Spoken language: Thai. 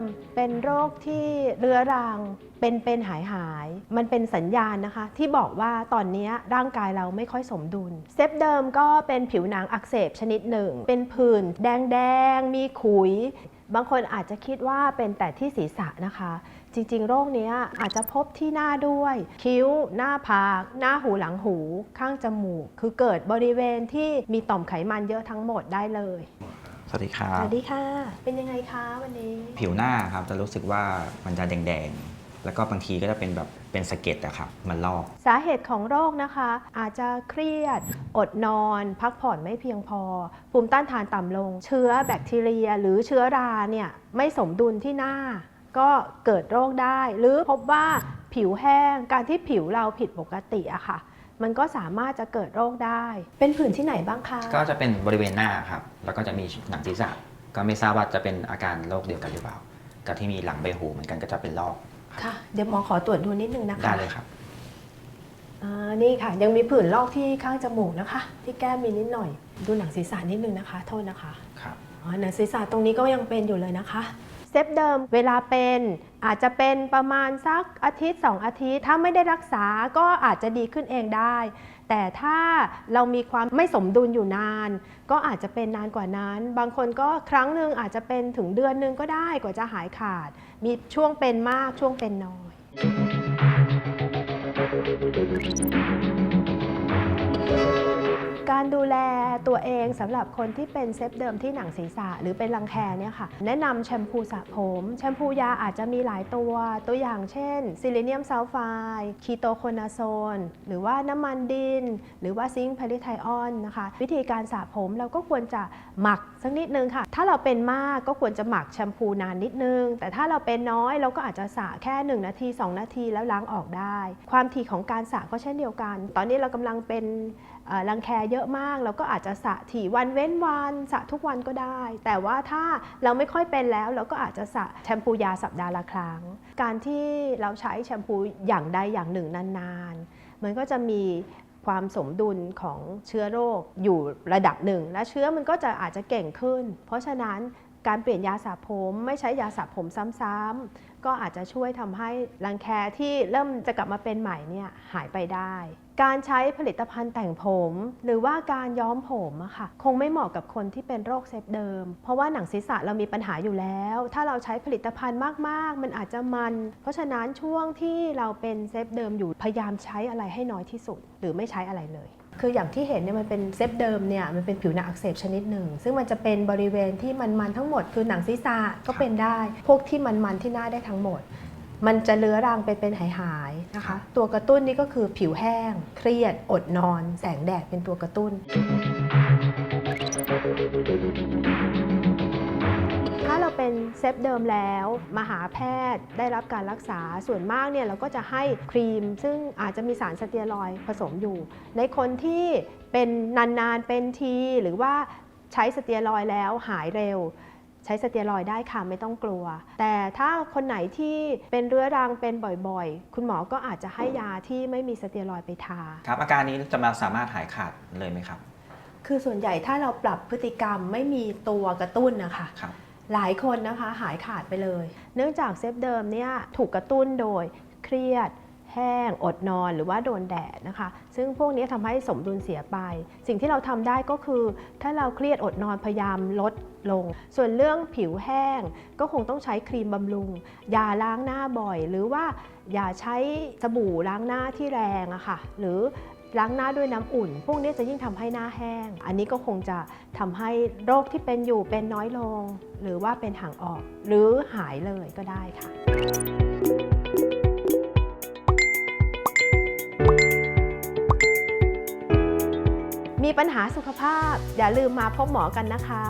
มเป็นโรคที่เรื้อรังเป็นเป็นหายหาย มันเป็นสัญญาณนะคะ ที่บอกว่าตอนนี้ร่างกายเราไม่ค่อยสมดุล เซฟเดิมก็เป็นผิวหนังอักเสบชนิดหนึ่ง เป็นผื่นแดงๆ มีขุย บางคนอาจจะคิดว่าเป็นแต่ที่ศีรษะนะคะ จริงๆ โรคเนี้ยอาจจะพบที่หน้าด้วย คิ้ว หน้าผาก หน้าหูหลังหู ข้างจมูก คือเกิดบริเวณที่มีต่อมไขมันเยอะทั้งหมดได้เลย สวัสดีครัสบ วัสดีค่ะ เป็นยังไงคะวันนี้ ผิวหน้าครับจะรู้สึกว่ามันจะแดงๆ แล้วก็บางทีก็จะเป็นแบบเป็นสะเก็ดอะครับ มันลอก สาเหตุของโรคนะคะ อาจจะเครียด อดนอน พักผ่อนไม่เพียงพอ ภูมิต้านทานต่ำลง เชื้อแบคทีเรียหรือเชื้อราเนี่ยไม่สมดุลที่หน้า ก็เกิดโรคได้ หรือพบว่าผิวแห้งการที่ผิวเราผิดปกติอะค่ะ มันก็สามารถจะเกิดโรคได้ เป็นผื่นที่ไหนบ้างคะก็จะเป็นบริเวณหน้าครับ แล้วก็จะมีหนังศีรษะก็ไม่ทราบว่าจะเป็นอาการโรคเดียวกันหรือเปล่ากับที่มีหลังใบหูเหมือนกันก็จะเป็นลอกค่ะ เดี๋ยวหมอขอตรวจดูนิดนึงนะคะได้เลยครับอ่านี่ค่ะ ยังมีผื่นลอกที่ข้างจมูกนะคะ ที่แก้มมีนิดหน่อย ดูหนังศีรษะนิดนึงนะคะ โทษนะคะครับอ๋อหนังศีรษะตรงนี้ก็ยังเป็นอยู่เลยนะคะ เซฟเดิมเวลาเป็นอาจจะเป็นประมาณสักอาทิตย์ 2 อาทิตย์ ถ้าไม่ได้รักษาก็อาจจะดีขึ้นเองได้ แต่ถ้าเรามีความไม่สมดุลอยู่นาน ก็อาจจะเป็นนานกว่านั้น บางคนก็ครั้งหนึ่งอาจจะเป็นถึงเดือนหนึงก็ได้กว่าจะหายขาด มีช่วงเป็นมากช่วงเป็นน้อย การดูแลตัวเองสำหรับคนที่เป็นเซฟเดิมที่หนังศีรษะหรือเป็นรังแคเนี่ยค่ะ แนะนำแชมพูสระผม แชมพูยาอาจจะมีหลายตัว ตัวอย่างเช่นซิลิเนียมซัลไฟด์คีโตโคนาโซนหรือว่าน้ำมันดิน หรือว่าซิงค์พาริไทออนนะคะ วิธีการสระผมเราก็ควรจะหมักสักนิดนึงค่ะ ถ้าเราเป็นมากก็ควรจะหมักแชมพูนานนิดนึง แต่ถ้าเราเป็นน้อยเราก็อาจจะสระแค่ 1 นาที 2 นาทีแล้วล้างออกได้ ความถี่ของการสระก็เช่นเดียวกัน ตอนนี้เรากำลังเป็นรังแคเยอะยอะมาก เราก็อาจจะสระถี่วันเว้นวันสระทุกวันก็ได้ แต่ว่าถ้าเราไม่ค่อยเป็นแล้ว เราก็อาจจะสระแชมพูยาสัปดาห์ละครั้ง การที่เราใช้แชมพูอย่างใดอย่างหนึ่งนานๆ มันก็จะมีความสมดุลของเชื้อโรคอยู่ระดับหนึ่ง และเชื้อมันก็จะอาจจะเก่งขึ้น เพราะฉะนั้นการเปลี่ยนยาสระผมไม่ใช้ยาสระผมซ้ำๆ ก็อาจจะช่วยทำให้รังแคที่เริ่มจะกลับมาเป็นใหม่เนี่ยหายไปได้ การใช้ผลิตภัณฑ์แต่งผม หรือว่าการย้อมผมอะค่ะคงไม่เหมาะกับคนที่เป็นโรคเซฟเดิม เพราะว่าหนังศีรษะเรามีปัญหาอยู่แล้ว ถ้าเราใช้ผลิตภัณฑ์มากๆ มันอาจจะมัน เพราะฉะนั้นช่วงที่เราเป็นเซฟเดิมอยู่พยายามใช้อะไรให้น้อยที่สุด หรือไม่ใช้อะไรเลย คืออย่างที่เห็นเนี่ยมันเป็นเซฟเดิมเนี่ยมันเป็นผิวหนังอักเสบชนิดหนึ่ง ซึ่งมันจะเป็นบริเวณที่มันๆทั้งหมด คือหนังศีรษะก็เป็นได้ พวกที่มันๆที่หน้าได้ทั้งหมด มันจะเลื้อรังไปเป็นหายหายๆนะคะ ตัวกระตุ้นนี่ก็คือผิวแห้ง เครียด อดนอน แสงแดดเป็นตัวกระตุ้นถ้า เราเป็นเซฟเดิมแล้วมาหาแพทย์ได้รับการรักษาส่วนมากเนี่ยเราก็จะให้ครีม ซึ่งอาจจะมีสารสเตียรอยด์ผสมอยู่ ในคนที่เป็นนานๆเป็นทีหรือว่าใช้สเตียรอยด์แล้วหายเร็วใช้สเตียรอยด์ได้ค่ะไม่ต้องกลัว แต่ถ้าคนไหนที่เป็นเรื้อรังเป็นบ่อยๆ คุณหมอก็อาจจะให้ยาที่ไม่มีสเตียรอยด์ไปทาครับอาการนี้จะมาสามารถหายขาดเลยไหมครับ คือส่วนใหญ่ถ้าเราปรับพฤติกรรมไม่มีตัวกระตุ้นนะคะครับ หลายคนนะคะหายขาดไปเลย เนื่องจากเซฟเดิมเนี่ยถูกกระตุ้นโดยเครียดแห้งอดนอนหรือว่าโดนแดดนะคะ ซึ่งพวกนี้ทำให้สมดุลเสียไป สิ่งที่เราทำได้ก็คือ ถ้าเราเครียดอดนอนพยายามลดลง ส่วนเรื่องผิวแห้งก็คงต้องใช้ครีมบำรุง อย่าล้างหน้าบ่อย หรือว่าอย่าใช้สบู่ล้างหน้าที่แรงอะค่ะ หรือ ล้างหน้าด้วยน้ำอุ่น พวกนี้จะยิ่งทำให้หน้าแห้ง อันนี้ก็คงจะทำให้โรคที่เป็นอยู่เป็นน้อยลง หรือว่าเป็นห่างออก หรือหายเลยก็ได้ค่ะมีปัญหาสุขภาพอย่าลืมมาพบหมอกันนะคะ